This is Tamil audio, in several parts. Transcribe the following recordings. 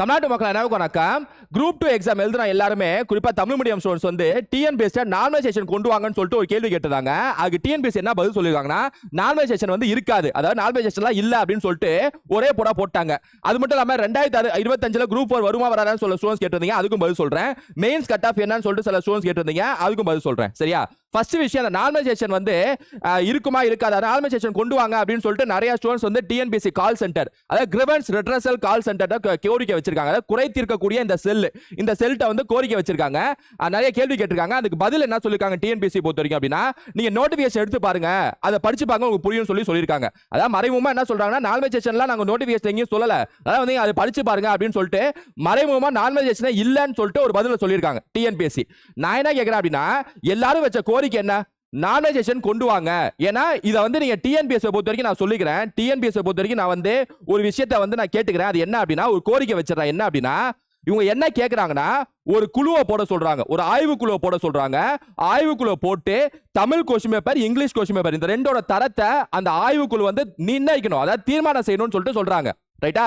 தமிழ்நாட்டு மக்கள் என்ன வணக்கம். குரூப் டூ எக்ஸாம் எழுதுனா எல்லாருமே குறிப்பாக தமிழ் மீடியம் ஸ்டூடெண்ட்ஸ் வந்து டிஎன் பேஸ்ட நார்மலைசேஷன் கொண்டு வாங்கன்னு சொல்லிட்டு ஒரு கேள்வி கேட்டிருந்தாங்க. அதுக்கு டிஎன் பேஸ் என்ன பதில் சொல்லியிருக்காங்கன்னா நார்மலைசேஷன் வந்து இருக்காது. அதாவது நார்மலைசேஷன்லாம் இல்லை அப்படின்னு சொல்லிட்டு ஒரே போடா போட்டாங்க. அது மட்டும் இல்லாமல் ரெண்டாயிரத்தி இருபத்தஞ்சில் குரூப் ஃபோர் வருமா வராதான்னு சொல்ல ஸ்டூடெண்ட்ஸ் கேட்டிருந்தீங்க. அதுக்கும் பதில் சொல்கிறேன் மெயின்ஸ் கட் ஆஃப் என்னன்னு சொல்லிட்டு சில ஸ்டூடெண்ட்ஸ் கேட்டிருந்தீங்க. அதுக்கும் பதில் சொல்கிறேன் சரியா? ஃபர்ஸ்ட் விஷயம் அந்த நார்மலைசேஷன் வந்து இருக்குமா இருக்குமா இருக்காதா. நார்மலைசேஷன் கொண்டு வாங்க அப்படின்னு சொல்லிட்டு நிறைய ஸ்டூடெண்ட்ஸ் வந்து டிஎன்பிசி கால் சென்டர் அதாவது கிரிவன்ஸ் ரெட்ரஸல் கால் சென்டர் கோரிக்கை வச்சிருக்காங்க. அதாவது குறை தீர்க்கக்கூடிய இந்த செல் இந்த செல்ட்ட வந்து கோரிக்கை வச்சிருக்காங்க. நிறைய கேள்வி கேட்டிருக்காங்க. அதுக்கு பதில் என்ன சொல்லிருக்காங்க டிஎன்பிசி பொறுத்த வரைக்கும் அப்படின்னா நீங்க நோட்டிபிகேஷன் எடுத்து பாருங்க. அதை படிச்சு பாருங்க உங்களுக்கு புரியும் சொல்லி சொல்லியிருக்காங்க. அதாவது மறைமுகமா என்ன சொல்றாங்கன்னா நார்மலைசேஷன்லாம் நாங்க நோட்டிபிகேஷன் எங்கேயும் சொல்லல. அதாவது வந்து அதை படிச்சு பாருங்க அப்படின்னு சொல்லிட்டு மறைமுகமா நார்மலைசேஷனே இல்லைன்னு சொல்லிட்டு ஒரு பதில சொல்லியிருக்காங்க டிஎன்பிஎஸ்சி நான் என்ன கேட்கிறேன் அப்படின்னா எல்லாரும் வச்ச கோரிக்கை என்ன? நார்மலைசேஷன் கொண்டு வாங்க. ஏன்னா இதை வந்து நீங்க டிஎன்பிஎஸ்ஸை பொறுத்த வரைக்கும் நான் சொல்லிக்கிறேன். டிஎன்பிஎஸ்ஸை பொறுத்த வரைக்கும் நான் வந்து ஒரு விஷயத்தை வந்து நான் கேட்டுக்கிறேன். அது என்ன அப்படின்னா ஒரு கோரிக்கை வச்சிடறேன். என்ன அப்படின்னா இவங்க என்ன கேட்குறாங்கன்னா ஒரு குழுவை போட சொல்றாங்க. ஒரு ஆய்வு குழுவை போட சொல்றாங்க. ஆய்வு குழுவை போட்டு Tamil question paper English question paper இந்த ரெண்டோட தரத்தை அந்த ஆய்வு குழு வந்து நிர்ணயிக்கணும். அதாவது தீர்மானம் செய்யணும்னு சொல்லிட்டு சொல்றாங்க. ரைட்டா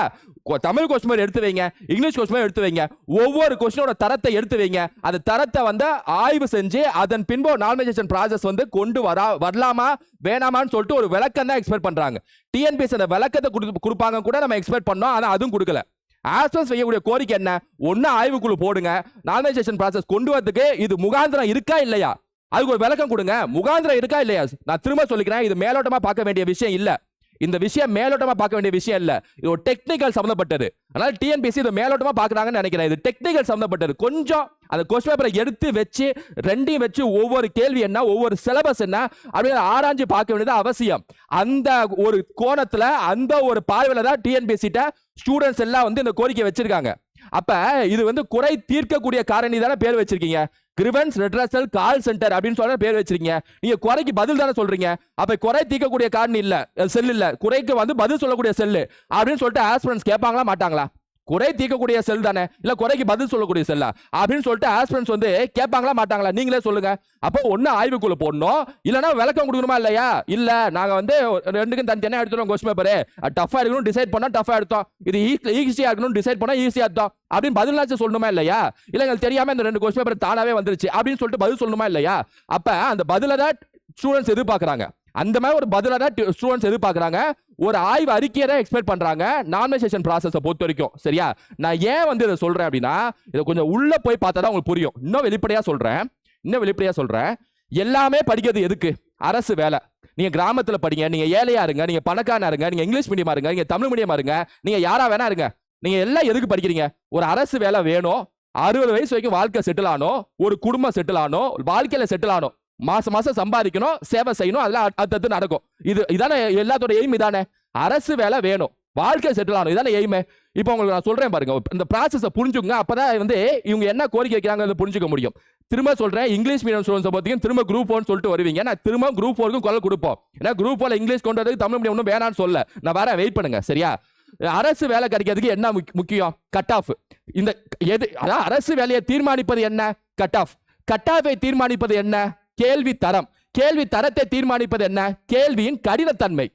கொ- தமிழ் கொஸ்டின் மாதிரி எடுத்து வைங்க இங்கிலீஷ் கொஸ்டின் பேப்பர் எடுத்து வைங்க ஒவ்வொரு கொஸ்டினோட தரத்தை எடுத்து வைங்க. அந்த தரத்தை வந்து ஆய்வு செஞ்சு அதன் பின்பு நார்மலைசேஷன் ப்ராசஸ் வந்து கொண்டு வரா வரலாமா வேணாமான்னு சொல்லிட்டு ஒரு விளக்கம் தான் எக்ஸ்பெக்ட் பண்றாங்க டிஎன்பிஎஸ் அந்த விளக்கத்தை கொடுத்து- கொடுப்பாங்க கூட நம்ம எக்ஸ்பெக்ட் பண்ணோம் ஆனால் அதுவும் கொடுக்கல. ஆஸ்பன்ஸ் செய்யக்கூடிய கோரிக்கை என்ன? ஒன்னு ஆய்வுக்குழு போடுங்க நார்மலைசேஷன் ப்ராசஸ் கொண்டு வரதுக்கு இது முகாந்திரம் இருக்கா இல்லையா? அதுக்கு ஒரு விளக்கம் கொடுங்க முகாந்திரம் இருக்கா இல்லையா? நான் திரும்ப சொல்லிக்கிறேன் இது மேலோட்டமாக பார்க்க வேண்டிய விஷயம் இல்லை. இந்த விஷயம் மேலோட்டமா பார்க்க வேண்டிய விஷயம் இல்ல. இது ஒரு டெக்னிக்கல் சம்பந்தப்பட்டது. அதனால டிஎன்பிசி இது மேலோட்டமா பாக்குறாங்கன்னு நினைக்கிறேன். இது டெக்னிக்கல் சம்பந்தப்பட்டது. கொஞ்சம் அந்த கொஸ்டின் பேப்பரை எடுத்து வச்சு ரெண்டையும் வச்சு ஒவ்வொரு கேள்வி என்ன ஒவ்வொரு சிலபஸ் என்ன அப்படின்னு ஆராய்ஞ்சு பார்க்க வேண்டியது அவசியம். அந்த ஒரு கோணத்துல அந்த ஒரு பார்வையில தான் டிஎன்பிசிட்ட ஸ்டூடெண்ட்ஸ் எல்லாம் வந்து இந்த கோரிக்கை வச்சிருக்காங்க. அப்ப இது வந்து குறை தீர்க்கக்கூடிய காரணி தானே பேர் வச்சிருக்கீங்க. கிரிவன்ஸ் ரெட்ரஸல் கால் சென்டர் அப்படின்னு சொல்ற பேர் வச்சிருக்கீங்க. நீங்க குறைக்கு பதில் தானே சொல்றீங்க. அப்ப குறை தீர்க்கக்கூடிய காரணி இல்ல செல் இல்ல. குறைக்கு வந்து பதில் சொல்லக்கூடிய செல்லு அப்படின்னு சொல்லிட்டு ஆஸ்பிரன்ஸ் கேட்பாங்களா மாட்டாங்களா? குறை தீர்க்கக்கூடிய செல் தானே? இல்ல குறைக்கு பதில் சொல்லக்கூடிய செல்லா? அப்படின்னு சொல்லிட்டு ஆஸ்பிரன்ஸ் வந்து கேட்பாங்களா மாட்டாங்களா? நீங்களே சொல்லுங்க. அப்போ ஒன்னு ஆய்வுக்குள்ள போடணும். இல்லைன்னா விளக்கம் கொடுக்கணுமா இல்லையா? இல்ல நாங்க வந்து ரெண்டுக்கும் தனித்தனியா எடுத்துறோம் கொஸ்டின் பேப்பர் டஃபா இருக்கணும் டிசைட் பண்ணா டஃபா எடுத்தோம். இது ஈஸியா இருக்கணும் டிசைட் பண்ணா ஈஸியா எடுத்தோம். அப்படின்னு பதிலாச்சும் சொல்லணுமா இல்லையா? இல்ல எங்களுக்கு தெரியாம இந்த ரெண்டு கொஸ்டின் பேப்பர் தானாவே வந்துருச்சு. அப்படின்னு சொல்லிட்டு பதில் சொல்லணுமா இல்லையா? அப்ப அந்த பதில தான் ஸ்டூடெண்ட்ஸ் எதிர்பார்க்கறாங்க. அந்த மாதிரி ஒரு பதிலாக தான் ஸ்டூடெண்ட்ஸ் எதிர்பார்க்குறாங்க. ஒரு ஆய்வு அறிக்கையை தான் எக்ஸ்பெக்ட் பண்ணுறாங்க நார்மலைசேஷன் ப்ராசஸை பொறுத்த வரைக்கும். சரியா? நான் ஏன் வந்து இதை சொல்கிறேன் அப்படின்னா இதை கொஞ்சம் உள்ளே போய் பார்த்தா தான் உங்களுக்கு புரியும். இன்னும் வெளிப்படையாக சொல்கிறேன் இன்னும் வெளிப்படையாக சொல்கிறேன் எல்லாமே படிக்கிறது எதுக்கு? அரசு வேலை. நீங்கள் கிராமத்தில் படிங்க நீங்கள் ஏழையாக இருங்க நீங்கள் பணக்காரனா இருங்க நீங்கள் இங்கிலீஷ் மீடியமா இருங்க நீங்கள் தமிழ் மீடியமா இருங்க நீங்கள் யாராக வேணா இருங்க. நீங்கள் எல்லாம் எதுக்கு படிக்கிறீங்க? ஒரு அரசு வேலை வேணும். அறுபது வயசு வரைக்கும் வாழ்க்கை செட்டில் ஆனோ ஒரு குடும்பம் செட்டில் ஆனோ வாழ்க்கையில் செட்டில் ஆனோ மாசம் மாசம் சம்பாதிக்கணும் சேவை செய்யணும் அதெல்லாம் அடுத்து அடுத்து நடக்கும். இது இதானே எல்லாத்தோட எய்ம் இதானே? அரசு வேலை வேணும். வாழ்க்கை செட்டில் ஆகணும். இதானே எய்மே இப்போ உங்களுக்கு நான் சொல்றேன் பாருங்க. இந்த ப்ராசஸை புரிஞ்சுங்க அப்பதான் வந்து இவங்க என்ன கோரிக்கை வைக்கிறாங்க புரிஞ்சுக்க முடியும். திரும்ப சொல்றேன் இங்கிலீஷ் மீடியம் ஸ்டூடெண்ட்ஸ் பார்த்தீங்கன்னா திரும்ப குரூப் ஒன் சொல்லிட்டு வருவீங்க. நான் திரும்ப குரூப் ஃபோருக்கும் குரல் கொடுப்போம். ஏன்னா குரூப் ஃபோர்ல இங்கிலீஷ் கொண்டு வரதுக்கு தமிழ் மீடியம் ஒன்றும் வேணாம்னு சொல்ல. நான் வேற வெயிட் பண்ணுங்க. சரியா? அரசு வேலை கிடைக்கிறதுக்கு என்ன முக்கியம்? கட் ஆஃப் இந்த எது அதாவது அரசு வேலையை தீர்மானிப்பது என்ன? கட் ஆஃப் கட் ஆஃபை தீர்மானிப்பது என்ன? கேள்வி தரம். கேள்வி தரத்தை தீர்மானிப்பது என்ன? கேள்வியின் கடினத்தன்மை.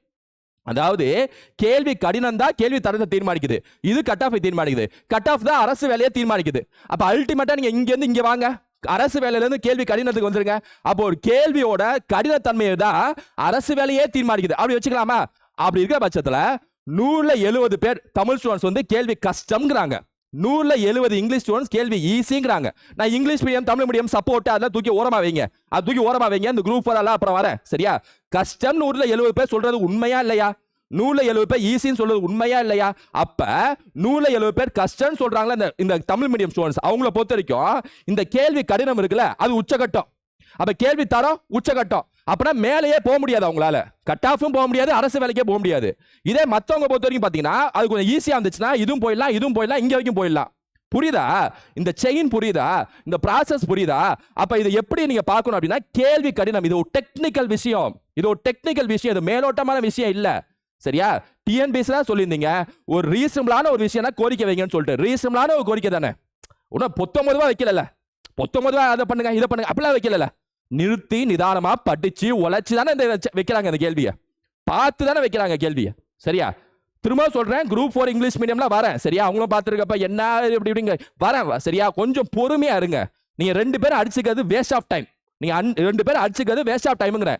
அதாவது கேள்வி கடினம் தான் கேள்வி தரத்தை தீர்மானிக்குது. இது கட் ஆஃபை தீர்மானிக்குது. கட் ஆஃப் தான் அரசு வேலையை தீர்மானிக்குது. அப்போ அல்டிமேட்டா நீங்க இங்கேருந்து இங்கே வாங்க. அரசு வேலையிலேருந்து கேள்வி கடினத்துக்கு வந்துருங்க. அப்போ ஒரு கேள்வியோட கடினத்தன்மையை தான் அரசு வேலையே தீர்மானிக்குது. அப்படி வச்சுக்கலாமா? அப்படி இருக்கிற பட்சத்தில் நூறில் எழுபது பேர் தமிழ் ஸ்டூடெண்ட்ஸ் வந்து கேள்வி கஷ்டம்ங்கிறாங்க. நூறுல எழுபது இங்கிலீஷ் ஸ்டூடெண்ட்ஸ் கேள்வி ஈஸிங்கிறாங்க. நான் English medium Tamil medium support அதெல்லாம் தூக்கி ஓரமா வைங்க. அது தூக்கி ஓரமா வைங்க இந்த குரூப் எல்லாம் அப்புறம் வரேன். சரியா? கஷ்டம் நூறுல எழுபது பேர் சொல்றது உண்மையா இல்லையா? நூறுல எழுபது பேர் ஈஸின்னு சொல்றது உண்மையா இல்லையா? அப்ப நூல எழுபது பேர் கஷ்டம்னு சொல்றாங்களா இந்த இந்த தமிழ் மீடியம் ஸ்டூடெண்ட்ஸ் அவங்கள பொறுத்த வரைக்கும் இந்த கேள்வி கடினம் இருக்குல்ல அது உச்சகட்டம். அப்ப கேள்வி தரம் உச்சகட்டம். அப்படின்னா மேலேயே போக முடியாது அவங்களால. கட் ஆஃபும் போக முடியாது அரசு வேலைக்கே போக முடியாது. இதே மற்றவங்க பொறுத்த வரைக்கும் பார்த்தீங்கன்னா அது கொஞ்சம் ஈஸியாக இருந்துச்சுன்னா இதுவும் போயிடலாம் இதுவும் போயிடலாம் இங்கே வரைக்கும் போயிடலாம். புரியுதா? இந்த செயின் புரியுதா? இந்த ப்ராசஸ் புரியுதா? அப்போ இதை எப்படி நீங்கள் பார்க்கணும் அப்படின்னா கேள்வி கடினம். இது ஒரு டெக்னிக்கல் விஷயம். இது ஒரு டெக்னிக்கல் விஷயம். இது மேலோட்டமான விஷயம் இல்லை. சரியா? டிஎன்பிசி தான் சொல்லியிருந்தீங்க. ஒரு ரீசனபிளான ஒரு விஷயம்னா கோரிக்கை வைங்கன்னு சொல்லிட்டு. ரீசனபிளான ஒரு கோரிக்கை தானே. ஒன்றும் பொத்தொன்பது ரூபா வைக்கல பொத்தொன்பது ரூபா அதை பண்ணுங்க இதை பண்ணுங்க. அப்படிலாம் வைக்கல நிறுத்தி நிதானமா படிச்சு உழைச்சி தானே இந்த வைக்கிறாங்க இந்த கேள்வியை? பார்த்து தானே வைக்கிறாங்க கேள்வியை. சரியா? திரும்ப சொல்றேன் குரூப் ஃபோர் இங்கிலீஷ் மீடியம்ல வரேன். சரியா? அவங்களும் பார்த்துருக்கப்ப என்ன இப்படி இப்படிங்க. வரேன் சரியா? கொஞ்சம் பொறுமையா இருங்க. நீங்க ரெண்டு பேரும் அடிச்சுக்கிறது வேஸ்ட் ஆஃப் டைம் நீங்க அன்- ரெண்டு பேரும் அடிச்சுக்கிறது வேஸ்ட் ஆஃப் டைம்ங்கிற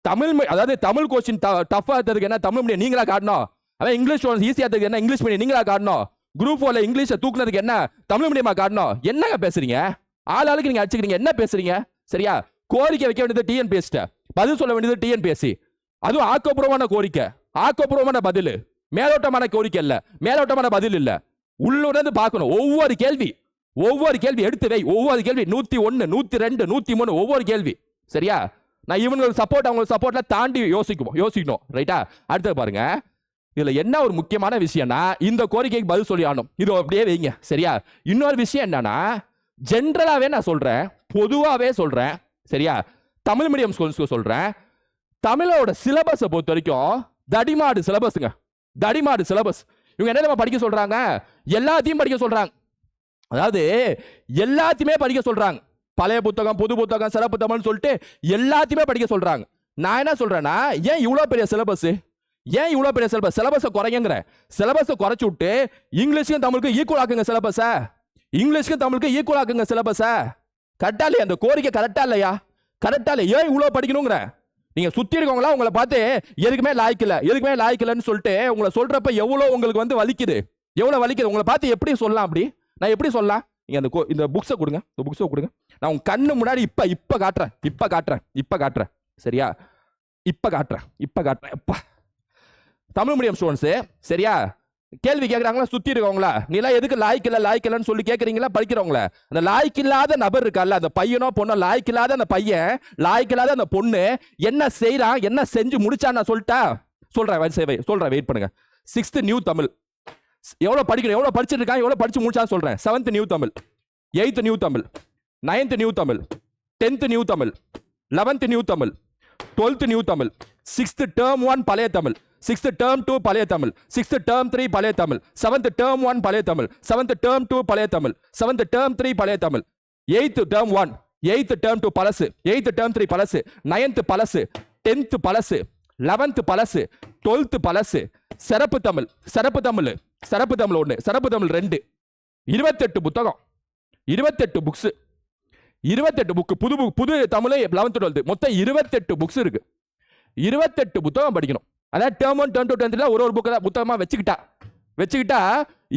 தமிழ் அதாவது தமிழ் கொஸ்டின் டஃபா இருக்கிறதுக்கு என்ன? தமிழ் மீடியம் நீங்களா காட்டணும்? அதான் இங்கிலீஷ் ஈஸியா இருக்கிறதுக்கு என்ன? இங்கிலீஷ் மீடியம் நீங்களா காட்டணும்? குரூப் ஃபோர்ல இங்கிலீஷை தூக்குனதுக்கு என்ன? தமிழ் மீடியமா காட்டணும். என்னங்க பேசுறீங்க? ஆள் ஆளுக்கு நீங்க அடிச்சுக்கிறீங்க. என்ன பேசுறீங்க? சரியா? கோரிக்கை வைக்க வேண்டியது டிஎன்பிஎஸ்ட பதில் சொல்ல வேண்டியது டிஎன்பிஎஸ்சி அதுவும் ஆக்கப்பூர்வமான கோரிக்கை. ஆக்கப்பூர்வமான பதில். மேலோட்டமான கோரிக்கை இல்ல. மேலோட்டமான பதில் இல்ல. உள்ளுணர்ந்து பார்க்கணும். ஒவ்வொரு கேள்வி. ஒவ்வொரு கேள்வி எடுத்து வை. ஒவ்வொரு கேள்வி நூத்தி ஒன்னு நூத்தி ரெண்டு நூத்தி மூணு ஒவ்வொரு கேள்வி. சரியா? நான் இவங்களுக்கு சப்போர்ட் அவங்களுக்கு சப்போர்ட்ல தாண்டி யோசிக்கும் யோசிக்கணும். ரைட்டா அடுத்தது பாருங்க. இதுல என்ன ஒரு முக்கியமான விஷயம்னா இந்த கோரிக்கைக்கு பதில் சொல்லி ஆனும் இது அப்படியே வைங்க. சரியா? இன்னொரு விஷயம் என்னன்னா ஜென்ரலாவே நான் சொல்றேன். பொதுவாவே சொல்றேன். சரியா? தமிழ் மீடியம் ஸ்கூல்ஸ்க்கு சொல்கிறேன் தமிழோட சிலபஸை பொறுத்த வரைக்கும் தடிமாடு சிலபஸுங்க தடிமாடு சிலபஸ் இவங்க என்ன நம்ம படிக்க சொல்கிறாங்க எல்லாத்தையும் படிக்க சொல்கிறாங்க அதாவது எல்லாத்தையுமே படிக்க சொல்கிறாங்க பழைய புத்தகம் புது புத்தகம் சிறப்பு தமிழ்னு சொல்லிட்டு எல்லாத்தையுமே படிக்க சொல்கிறாங்க நான் என்ன சொல்கிறேன்னா ஏன் இவ்வளோ பெரிய சிலபஸ் ஏன் இவ்வளோ பெரிய சிலபஸ் சிலபஸை குறையுங்கிற சிலபஸை குறைச்சி விட்டு இங்கிலீஷுக்கும் தமிழுக்கும் ஈக்குவல் ஆக்குங்க சிலபஸை இங்கிலீஷுக்கும் தமிழுக்கும் ஈக்குவல் ஆக்குங்க சிலபஸை கரெக்டா இல்லையா அந்த கோரிக்கை கரெக்டா இல்லையா? கரெக்டா இல்லை ஏன் இவ்வளோ படிக்கணுங்கிற? நீங்கள் சுற்றி இருக்கவங்களா உங்களை பார்த்து எதுக்குமே லாய்க்கல எதுக்குமே லாய்க்கலன்னு சொல்லிட்டு உங்களை சொல்கிறப்ப எவ்வளோ உங்களுக்கு வந்து வலிக்குது? எவ்வளோ வலிக்குது? உங்களை பார்த்து எப்படி சொல்லலாம் அப்படி? நான் எப்படி சொல்லலாம்? நீங்கள் அந்த கோ- இந்த புக்ஸை கொடுங்க. இந்த புக்ஸை கொடுங்க. நான் உங்கள் கண்ணு முன்னாடி இப்போ இப்போ காட்டுறேன். இப்போ காட்டுறேன். இப்போ காட்டுறேன். சரியா? இப்போ காட்டுறேன். இப்போ காட்டுறேன். எப்பா. தமிழ் மீடியம் ஸ்டூடெண்ட்ஸு சரியா? கேள்வி கேட்குறாங்களா சுற்றி இருக்கவங்களா நீலாம் எதுக்கு லாய்க்கு இல்லை லாய்க்கு இல்லைன்னு சொல்லி கேட்குறீங்களா படிக்கிறவங்கள அந்த லாய்க்கு இல்லாத நபர் இருக்கால்ல அந்த பையனோ பொண்ணோ லாய்க்கு இல்லாத அந்த பையன் லாய்க்கு இல்லாத அந்த பொண்ணு என்ன செய்கிறான் என்ன செஞ்சு முடிச்சான்னு நான் சொல்லிட்டா? சொல்கிறேன் சேவை சொல்கிறேன் வெயிட் பண்ணுங்க. Sixth new Tamil. எவ்வளோ படிக்கணும் எவ்வளோ படிச்சிருக்கான் எவ்வளோ படிச்சு முடிச்சான்னு சொல்கிறேன் seventh new Tamil. Eighth new Tamil. Ninth new Tamil. Tenth new Tamil. Eleventh new Tamil. Twelfth new Tamil. Sixth term one பழைய தமிழ். சிக்ஸ்த் டேர்ம் டூ பழைய தமிழ் சிக்ஸ்த் டேர்ம் த்ரீ பழைய தமிழ் செவன்த் டேர்ம் ஒன் பழைய தமிழ் செவன்த் டேர்ம் டூ பழைய தமிழ் செவன்த் டேர்ம் த்ரீ பழைய Tamil eighth term one eighth term two பழசு எயித்து டேர்ம் த்ரீ பழசு நைன்த்து பழசு டென்த்து பழசு லெவன்த்து பழசு டுவெல்த்து பழசு சிறப்பு தமிழ் சிறப்பு தமிழ் சிறப்பு தமிழ் ஒன்று சிறப்பு தமிழ் ரெண்டு. இருபத்தெட்டு புத்தகம். இருபத்தெட்டு புக்ஸ் இருபத்தெட்டு புக்கு புது புக் புது தமிழ் லெவன்த் டுவெல்த் மொத்தம் இருபத்தெட்டு புக்ஸ் இருக்கு. இருபத்தெட்டு புத்தகம் படிக்கணும். அதான் டேர்ம் ஒன் டேர்ம் டூ டென்த்தில் ஒரு ஒரு புக்கை புத்தகமாக வச்சுக்கிட்டா. வச்சுக்கிட்டா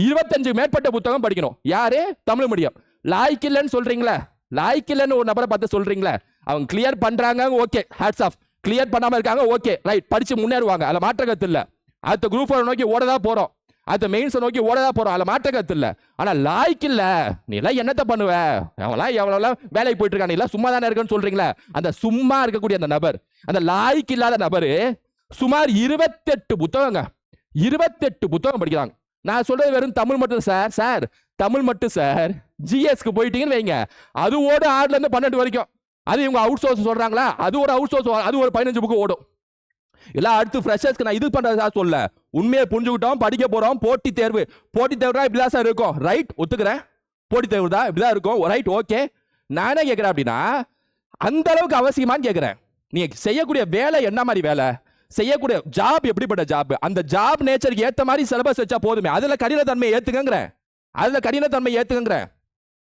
இருபத்தஞ்சு மேற்பட்ட புத்தகம் படிக்கணும். யாரு? தமிழ் மீடியம் லாய்க்கு இல்லைன்னு சொல்றீங்களா. லாய்க்கு இல்லைன்னு ஒரு நபரை பார்த்து சொல்கிறீங்களே அவங்க கிளியர் பண்ணுறாங்க ஓகே ஹேட்ஸ் ஆஃப் கிளியர் பண்ணாமல் இருக்காங்க ஓகே ரைட் படித்து முன்னேறுவாங்க. அதில் மாற்ற கருத்து இல்லை. அடுத்த குரூப் நோக்கி ஓட தான் போகிறோம் அடுத்த மெயின்ஸை நோக்கி ஓட தான் போகிறோம் அதில் மாற்ற கருத்து இல்லை. ஆனால் லாய்க்கு இல்லை. நீ எல்லாம் என்னத்த பண்ணுவ? அவங்களாம் எவ்வளோலாம் வேலைக்கு போயிட்டு இருக்கான். நீ எல்லாம் சும்மா தானே இருக்குன்னு சொல்கிறீங்களே அந்த சும்மா இருக்கக்கூடிய அந்த நபர் அந்த லாய்க்கு இல்லாத நபர் சுமார் இருபத்தெட்டு புத்தகங்க. இருபத்தெட்டு புத்தகம் படிக்கிறாங்க. நான் சொல்றது வெறும் தமிழ் மட்டும் சார் சார் தமிழ் மட்டும் சார் ஜிஎஸ்க்கு போயிட்டீங்கன்னு வைங்க. அது ஓடும் ஆறுல இருந்து பன்னெண்டு வரைக்கும். அது இவங்க அவுட் சோர்ஸ் சொல்றாங்களா? அது ஒரு அவுட் சோர்ஸ் அது ஒரு பதினஞ்சு புக்கு ஓடும். எல்லாம் அடுத்து ஃப்ரெஷர்ஸ்க்கு நான் இது பண்றதா சொல்ல. உண்மையை புரிஞ்சுக்கிட்டோம் படிக்க போறோம் போட்டி தேர்வு. போட்டி தேர்வு இப்படிதான் சார் இருக்கும். ரைட் ஒத்துக்கிறேன். போட்டி தேர்வு தான் இப்படிதான் இருக்கும். Oh, ரைட் ஓகே நான் என்ன அப்படின்னா அந்த அளவுக்கு அவசியமான்னு கேட்குறேன். நீங்கள் செய்யக்கூடிய வேலை என்ன மாதிரி வேலை? செய்யக்கூடிய ஜாப் எப்படிப்பட்ட ஜாப் அந்த ஜாப் நேச்சருக்கு ஏற்ற மாதிரி சிலபஸ் வச்சா போதுமே. அதில் கடினத்தன்மையை ஏற்றுக்கங்கிறேன் அதில் கடினத்தன்மை ஏற்றுக்கங்கிறேன்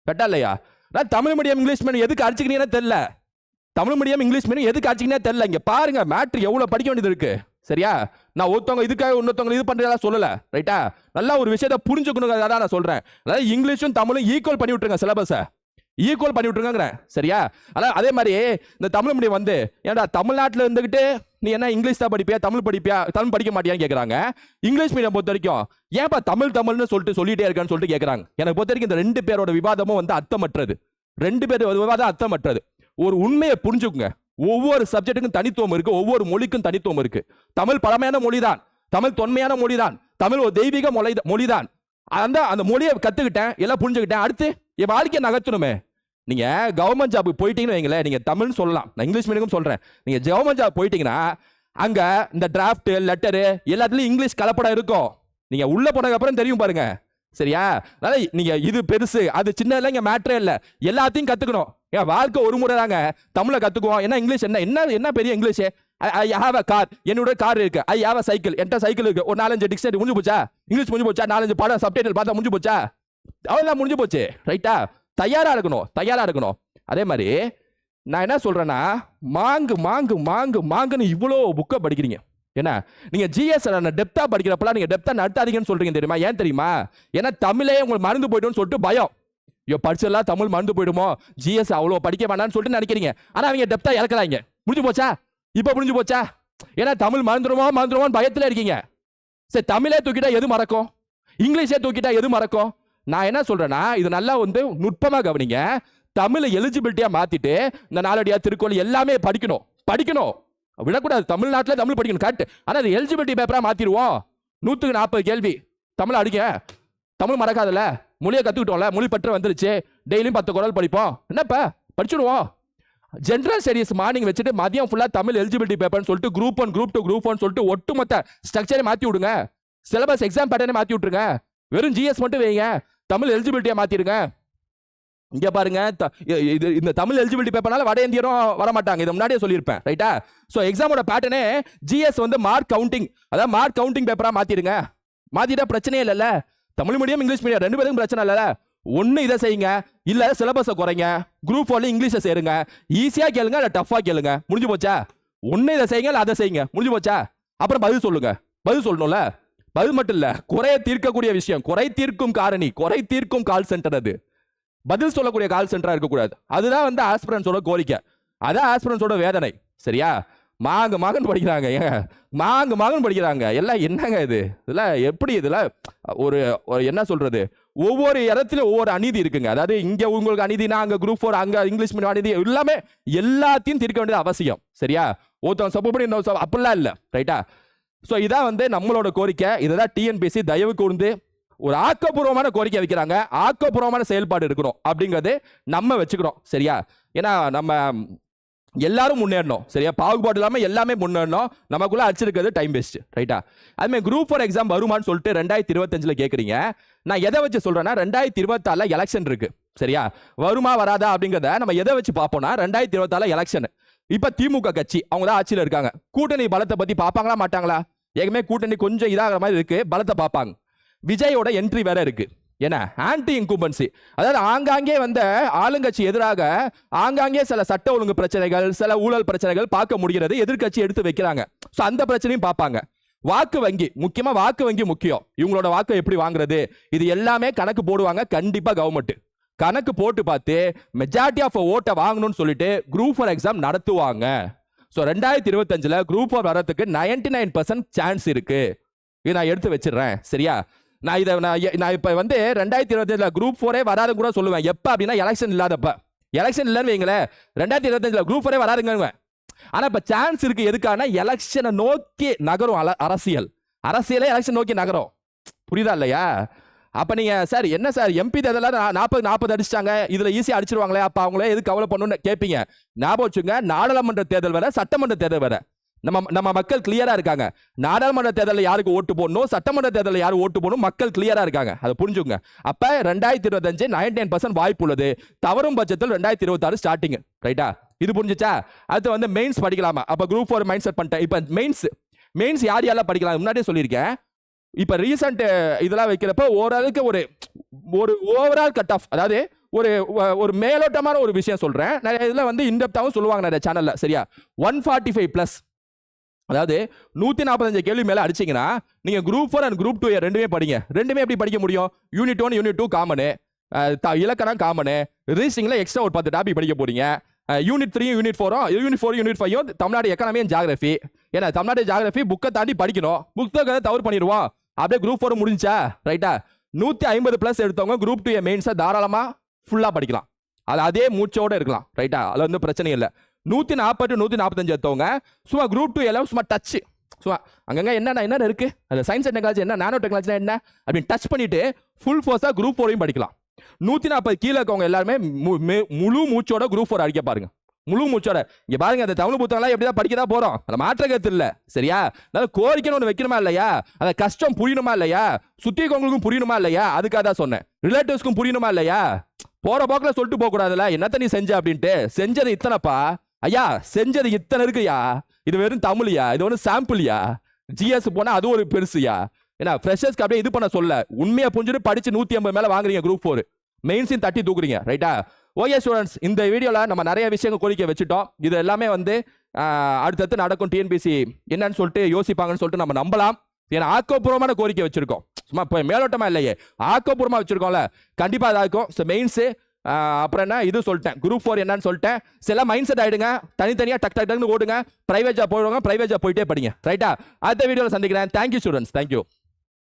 கரெக்டா இல்லையா? நான் தமிழ் மீடியம் இங்கிலீஷ் மீடியம் எதுக்கு அடிச்சுக்கிறீங்கன்னு தெரியல. தமிழ் மீடியம் இங்கிலீஷ் மீடியம் எதுக்கு அடிச்சிங்கன்னே தெரியல. இங்கே பாருங்க மேட்ரு எவ்வளோ படிக்க வேண்டியது இருக்கு. சரியா? நான் ஒருத்தவங்க இதுக்காக இன்னொருத்தவங்க இது பண்ணுறதா சொல்லலை. ரைட்டா நல்லா ஒரு விஷயத்தை புரிஞ்சுக்கணுங்கிறதா நான் சொல்கிறேன் அதாவது இங்கிலீஷும் தமிழும் ஈக்குவல் பண்ணி விட்டுருங்க சிலபஸை ஈக்குவல் பண்ணி விட்டுருங்கிறேன் சரியா? அதான் அதே மாதிரி இந்த தமிழ் மீடியம் வந்து ஏன்டா தமிழ்நாட்டில் இருந்துக்கிட்டு நீ என்ன இங்கிலீஷ் தான் படிப்பியா? தமிழ் படிப்பியா? தமிழ் படிக்க மாட்டியான்னு கேட்குறாங்க இங்கிலீஷ் மீடியம் பொறுத்த வரைக்கும் ஏன்பா தமிழ் தமிழ்னு சொல்லிட்டு சொல்லிட்டே இருக்கான்னு சொல்லிட்டு கேட்குறாங்க எனக்கு பொறுத்த வரைக்கும் இந்த ரெண்டு பேரோட விவாதமும் வந்து அர்த்தமற்றது. ரெண்டு பேர் விவாதம் அர்த்தமற்றது. ஒரு உண்மையை புரிஞ்சுக்குங்க. ஒவ்வொரு சப்ஜெக்ட்டுக்கும் தனித்துவம் இருக்கு. ஒவ்வொரு மொழிக்கும் தனித்துவம் இருக்கு. தமிழ் பழமையான மொழி தான் தமிழ் தொன்மையான மொழி தான் தமிழ் ஒரு தெய்வீக மொழி மொழி தான் அந்த அந்த மொழியை கற்றுக்கிட்டேன் எல்லாம் புரிஞ்சுக்கிட்டேன். அடுத்து என் வாழ்க்கையை நகர்த்தணுமே. நீங்கள் கவர்மெண்ட் ஜாப் போயிட்டீங்கன்னு வைங்களேன் நீங்கள் தமிழ் சொல்லலாம். நான் இங்கிலீஷ் மீடியம் சொல்கிறேன் நீங்கள் கவர்மெண்ட் ஜாப் போயிட்டீங்கன்னா அங்கே இந்த டிராஃப்ட்டு லெட்டரு எல்லாத்துலேயும் இங்கிலீஷ் கலப்படம் இருக்கும். நீங்கள் உள்ளே போனதுக்கு அப்புறம் தெரியும் பாருங்க. சரியா? அதனால நீங்கள் இது பெருசு அது சின்ன இங்கே மேட்ரே இல்லை. எல்லாத்தையும் கற்றுக்கணும் ஏன் வாழ்க்கை ஒரு முறை தாங்க. தமிழை கற்றுக்குவோம் என்ன இங்கிலீஷ் என்ன என்ன என்ன பெரிய English? I have a car என்னோட கார் இருக்கு. ஐ ஹாவ் அ சைக்கிள் என்கிட்ட சைக்கிள் இருக்கு. ஒரு நாலஞ்சு டிக்ஷனரி முடிஞ்சு போச்சா? இங்கிலீஷ் முடிஞ்சு போச்சா? நாலஞ்சு படம் சப்டைட்டில் பார்த்தா முடிஞ்சு போச்சா? அவ்வளோதான் முடிஞ்சு போச்சு. ரைட்டா தயாராக இருக்கணும் தயாராக இருக்கணும் அதே மாதிரி நான் என்ன சொல்கிறேன்னா மாங்கு மாங்கு மாங்கு மாங்குன்னு இவ்வளோ புக்கை படிக்கிறீங்க. என்ன நீங்கள் ஜிஎஸ் டெப்த்தாக படிக்கிறப்பலாம் நீங்கள் டெப்த்தாக நடத்தாதீங்கன்னு சொல்கிறீங்க தெரியுமா? ஏன் தெரியுமா? ஏன்னா தமிழே உங்களுக்கு மறந்து போய்ட்டுன்னு சொல்லிட்டு பயம். ஐயோ படிச்செல்லாம் தமிழ் மறந்து போயிடுமோ? ஜிஎஸ் அவ்வளோ படிக்க வேண்டாம்னு சொல்லிட்டு நினைக்கிறீங்க. ஆனால் அவங்க டெப்த்தாக இறக்குறாங்க. முடிஞ்சு போச்சா? இப்போ முடிஞ்சு போச்சா? ஏன்னா தமிழ் மறந்துடுமோ மறந்துடுமோன்னு பயத்தில் இருக்கீங்க. சரி தமிழே தூக்கிட்டா எது மறக்கும்? இங்கிலீஷே தூக்கிட்டா எது மறக்கும்? நான் என்ன சொல்றேன்னா இது நல்லா வந்து நுட்பமா கவனிங்க. தமிழை எலிஜிபிலிட்டியா மாத்திட்டு இந்த நாலடியா திருக்குறள் எல்லாமே படிக்கணும். படிக்கணும். விடக்கூடாது. தமிழ்நாட்டில் தமிழ் படிக்கணும். கரெக்ட் ஆனால் அது எலிஜிபிலிட்டி பேப்பராக மாற்றிடுவோம் நூற்றுக்கு நாற்பது கேள்வி. தமிழ் அடிக்க தமிழ் மறக்காதல்ல மொழியை கற்றுக்கிட்டோம்ல மொழி பற்று வந்துருச்சு. டெய்லியும் பத்து குரல் படிப்போம். என்னப்பா? படிச்சுடுவோம். ஜென்ரல் ஸ்டடிஸ் மார்னிங் வச்சுட்டு மதியம் ஃபுல்லாக தமிழ் எலிஜிபிலிட்டி பேப்பர்னு சொல்லிட்டு group one group two group one சொல்லிட்டு ஒட்டுமொத்த ஸ்ட்ரக்சரை மாற்றி விடுங்க. சிலபஸ் எக்ஸாம் பேட்டர்னே மாற்றி விட்டுருங்க. வெறும் ஜிஎஸ் மட்டும் வைங்க. தமிழ் எலிஜிபிலிட்டியை மாத்திடுங்க. இங்க பாருங்க த- இது இந்த தமிழ் எலிஜிபிலிட்டி பேப்பர்னால வட இந்தியரும் வர மாட்டாங்க இது முன்னாடியே சொல்லியிருப்பேன் ரைட்டா ஸோ எக்ஸாமோட பேட்டர்னே ஜிஎஸ் வந்து மார்க் கவுண்டிங் அதாவது மார்க் கவுண்டிங் பேப்பரா மாற்றிடுங்க மாத்திட்டா பிரச்சனையே இல்லைல்ல. தமிழ் மீடியம் இங்கிலீஷ் மீடியம் ரெண்டு பேருக்கும் பிரச்சனை இல்லைல்ல. ஒன்று இதை செய்யுங்க இல்லை சிலபஸை குறைங்க குரூப் ஒன்ல இங்கிலீஷை சேருங்க. ஈஸியாக கேளுங்க இல்லை டஃப்பாக கேளுங்க. முடிஞ்சு போச்சா? ஒன்று இதை செய்யுங்க இல்லை அதை செய்யுங்க. முடிஞ்சு போச்சா? அப்புறம் பதில் சொல்லுங்க. பதில் சொல்லணும்ல? பதில் மட்டும் இல்லை குறைய தீர்க்கக்கூடிய விஷயம் குறை தீர்க்கும் காரணி குறை தீர்க்கும் கால் சென்டர் அது. பதில் சொல்லக்கூடிய கால் சென்டராக இருக்கக்கூடாது. அதுதான் வந்து ஆஸ்பிரன்ஸோட கோரிக்கை. அதான் ஆஸ்பிரன்ஸோட வேதனை. சரியா? மாங்கு மகன் படிக்கிறாங்க. ஏங்க? மாங்கு மகன் படிக்கிறாங்க. எல்லாம் என்னங்க இது? இதில் எப்படி இதில் ஒரு ஒரு என்ன சொல்கிறது ஒவ்வொரு இடத்துலையும் ஒவ்வொரு அநீதி இருக்குங்க. அதாவது இங்கே உங்களுக்கு அநீதினா அங்கே குரூப் ஃபோர் அங்கே இங்கிலீஷ் மீடியம் அநீதி எல்லாமே எல்லாத்தையும் தீர்க்க வேண்டியது அவசியம். சரியா? ஒருத்தன் சப்போர்ட் பண்ணி இன்னொரு அப்படிலாம் இல்லை. ரைட்டா ஸோ இதான் வந்து நம்மளோட கோரிக்கை. இதை தான் டிஎன்பிசி தயவு கூர்ந்து ஒரு ஆக்கப்பூர்வமான கோரிக்கை வைக்கிறாங்க. ஆக்கப்பூர்வமான செயல்பாடு இருக்கணும் அப்படிங்கிறது நம்ம வச்சுக்கிறோம் சரியா? ஏன்னா நம்ம எல்லாரும் முன்னேறணும். சரியா? பாகுபாடு இல்லாமல் எல்லாமே முன்னேறணும். நமக்குள்ள அடிச்சிருக்கிறது டைம் வேஸ்ட் ரைட்டா அதுமாதிரி குரூப் ஃபார் எக்ஸாம் வருமான்னு சொல்லிட்டு ரெண்டாயிரத்தி இருபத்தஞ்சில் கேட்குறீங்க நான் எதை வச்சு சொல்கிறேன்னா ரெண்டாயிரத்தி இருபத்தாறில் எலெக்ஷன் இருக்குது சரியா? வருமா வராதா அப்படிங்கிறத நம்ம எதை வச்சு பார்ப்போம்னா ரெண்டாயிரத்தி இருபத்தாலில் எலெக்ஷன் இப்போ திமுக கட்சி அவங்க தான் ஆட்சியில் இருக்காங்க. கூட்டணி பலத்தை பற்றி பார்ப்பாங்களா மாட்டாங்களா? ஏற்கனவே கூட்டணி கொஞ்சம் இதாகிற மாதிரி இருக்கு பலத்தை பார்ப்பாங்க. விஜயோட என்ட்ரி வேற இருக்கு. என்ன? ஆன்டி இன்கும்பன்சி அதாவது ஆங்காங்கே வந்த ஆளுங்கட்சி எதிராக ஆங்காங்கே சில சட்ட ஒழுங்கு பிரச்சனைகள் சில ஊழல் பிரச்சனைகள் பார்க்க முடிகிறது எதிர்க்கட்சி எடுத்து வைக்கிறாங்க. ஸோ அந்த பிரச்சனையும் பார்ப்பாங்க. வாக்கு வங்கி முக்கியமாக வாக்கு வங்கி முக்கியம். இவங்களோட வாக்கு எப்படி வாங்குறது? இது எல்லாமே கணக்கு போடுவாங்க கண்டிப்பாக கவர்மெண்ட் கணக்கு போட்டு பார்த்து மெஜாரிட்டி ஆஃப் ஓட்டை வாங்கணும்னு சொல்லிட்டு குரூப் ஃபார் எக்ஸாம் நடத்துவாங்க. ஸோ ரெண்டாயிரத்தி இருபத்தஞ்சில் குரூப் ஃபோர் வரதுக்கு நைன்டி நைன் பர்சன்ட் சான்ஸ் இருக்குது இது நான் எடுத்து வச்சிடுறேன். சரியா? நான் இதை நான் நான் இப்போ வந்து ரெண்டாயிரத்தி இருபத்தஞ்சில் குரூப் ஃபோரே வராது கூட சொல்லுவேன். எப்போ அப்படின்னா எலெக்ஷன் இல்லாதப்ப. எலெக்ஷன் இல்லைன்னு வைங்களேன் ரெண்டாயிரத்தி இருபத்தஞ்சில் குரூப் ஃபோரே வராதுங்க ஆனால் இப்போ சான்ஸ் இருக்குது எதுக்கான எலெக்ஷனை நோக்கி நகரும் அல- அரசியல். அரசியலே எலெக்ஷன் நோக்கி நகரும். புரியுதா இல்லையா? அப்போ நீங்கள் சார் என்ன சார்? எம்பி தேர்தலில் நாற்பது நாற்பது அடிச்சிட்டாங்க. இதில் ஈஸியாக அடிச்சிருவாங்களே அப்போ அவங்களே எது கவலை பண்ணணும்னு கேட்பீங்க ஞாபகம் வச்சுங்க நாடாளுமன்ற தேர்தல் வேற சட்டமன்ற தேர்தல் வேற. நம்ம நம்ம மக்கள் கிளியராக இருக்காங்க. நாடாளுமன்ற தேர்தலில் யாருக்கு ஓட்டு போடணும்? சட்டமன்ற தேர்தலில் யார் ஓட்டு போடணும்? மக்கள் கிளியராக இருக்காங்க. அதை புரிஞ்சுங்க அப்போ ரெண்டாயிரத்தி இருபத்தஞ்சு நைன்டி நைன் பர்சன்ட் வாய்ப்பு உள்ளது. தவறும் பட்சத்தில் ரெண்டாயிரத்தி இருபத்தாறு ஸ்டார்டிங் ரைட்டா இது புரிஞ்சுச்சா? அடுத்து வந்து மெயின்ஸ் படிக்கலாமா? அப்போ குரூப் ஃபோர் மைண்ட் செட் பண்ணிட்டேன். இப்போ மெயின்ஸ் மெயின்ஸ் யார் யாரெல்லாம் படிக்கலாம்? முன்னாடியே சொல்லியிருக்கேன். இப்போ ரீசண்ட் இதெல்லாம் வைக்கிறப்ப ஓரளவுக்கு ஒரு ஒரு ஓவரால் கட் ஆஃப் அதாவது ஒரு ஒரு மேலோட்டமான ஒரு விஷயம் சொல்கிறேன் நிறைய இதில் வந்து இன்டெப்த்தாகவும் சொல்லுவாங்க நிறைய சேனலில் சரியா? ஒன் ஃபார்ட்டி ஃபைவ் ப்ளஸ் அதாவது நூற்றி நாற்பத்தஞ்சு கேள்வி மேலே அடிச்சிங்கன்னா நீங்கள் group four and group two ரெண்டுமே படிங்க. ரெண்டுமே எப்படி படிக்க முடியும்? Unit one unit two common இலக்கணம் காமனு ரீசிங்கில் எக்ஸ்ட்ரா ஒரு பத்து டாபிக் படிக்க போறீங்க. யூனிட் த்ரீ யூனிட் ஃபோரும் யூனிட் ஃபோர் யூனிட் ஃபைவும் தமிழ்நாடு எக்கனாமி அண்ட் ஜாகிரபி ஏன்னா தமிழ்நாடு ஜாகிரஃபி புக்கை தாண்டி படிக்கணும். புத்தகத்தை தவறு பண்ணிடுவோம். அப்படியே குரூப் ஃபோர் முடிஞ்சா ரைட்டா நூற்றி ஐம்பது ப்ளஸ் எடுத்தவங்க குரூப் டூ மெயின்ஸை தாராளமாக ஃபுல்லாக படிக்கலாம். அது அதே மூச்சோடு இருக்கலாம் ரைட்டா அதில் வந்து பிரச்சனை இல்லை. நூற்றி நாற்பது நூற்றி நாற்பத்தஞ்சு எடுத்தவங்க சும்மா குரூப் டூ எல்லாம் சும்மா டச்சு சும்மா அங்கங்கே என்னென்ன என்ன இருக்குது அந்த சயின்ஸ் அண்ட் டெக்னாலஜி என்ன நானோ டெக்னாலஜி என்ன? அப்படின்னு டச் பண்ணிவிட்டு ஃபுல் ஃபோர்ஸாக குரூப் ஃபோரையும் படிக்கலாம். நூற்றி நாற்பது கீழே இருக்கவங்க எல்லாருமே மு- மே- முழு மூச்சோட குரூப் ஃபோர் அடிக்க பாருங்க. முழு மூச்சோட. இங்க பாருங்க அந்த தமிழ் புத்தகம்லாம் எப்படி தான் படிக்க தான் போறோம்? அதை மாற்ற கருத்து இல்லை சரியா? அதனால கோரிக்கைன்னு ஒன்று வைக்கணுமா இல்லையா? அந்த கஷ்டம் புரியணுமா இல்லையா? சுத்தி இருக்கவங்களுக்கும் புரியணுமா இல்லையா? அதுக்காக தான் சொன்னேன். ரிலேட்டிவ்ஸ்க்கும் புரியணுமா இல்லையா? போற போக்கில் சொல்லிட்டு போக கூடாதுல என்னத்த நீ செஞ்ச அப்படின்ட்டு. செஞ்சது இத்தனைப்பா. ஐயா செஞ்சது இத்தனை இருக்குயா இது வெறும் தமிழ்யா? இது ஒன்றும் சாம்பிள்யா ஜிஎஸ் போனால் அது ஒரு பெருசுயா? ஏன்னா ஃப்ரெஷர்ஸ்க்கு அப்படியே இது பண்ண சொல்ல. உண்மையாக புரிஞ்சுட்டு படிச்சு நூற்றி ஐம்பது மேலே வாங்குறீங்க குரூப் ஃபோர் மெயின்ஸையும் தட்டி தூக்குறீங்க ரைட்டா ஓகே ஸ்டூடெண்ட்ஸ் இந்த வீடியோவில் நம்ம நிறைய விஷயங்கள் கோரிக்கை வச்சுட்டோம். இது எல்லாமே வந்து அடுத்தடுத்து நடக்கும் டிஎன்பிசி என்னன்னு சொல்லிட்டு யோசிப்பாங்கன்னு சொல்லிட்டு நம்ம நம்பலாம். ஏன்னா ஆக்கப்பூர்வமான கோரிக்கை வச்சிருக்கோம். சும்மா இப்போ மேலோட்டமாக இல்லையே. ஆக்கோபூர்வமாக வச்சுருக்கோம்ல. கண்டிப்பாக இதாக இருக்கும். ஸோ மெயின்ஸு அப்புறம் என்ன? இது சொல்லிட்டேன். குரூப் ஃபோர் என்னன்னு சொல்லிட்டேன். சில மைண்ட் செட் ஆகிடுங்க தனித்தனியாக டக் டக் டக்னு ஓடுங்க. ப்ரைவேட்டாக ஜாப் போயிடுவாங்க பிரைவேட் ஜாப் போயிட்டே படிங்க. ரைட்டா அடுத்த வீடியோவில் சந்திக்கிறேன். Thank you students thank you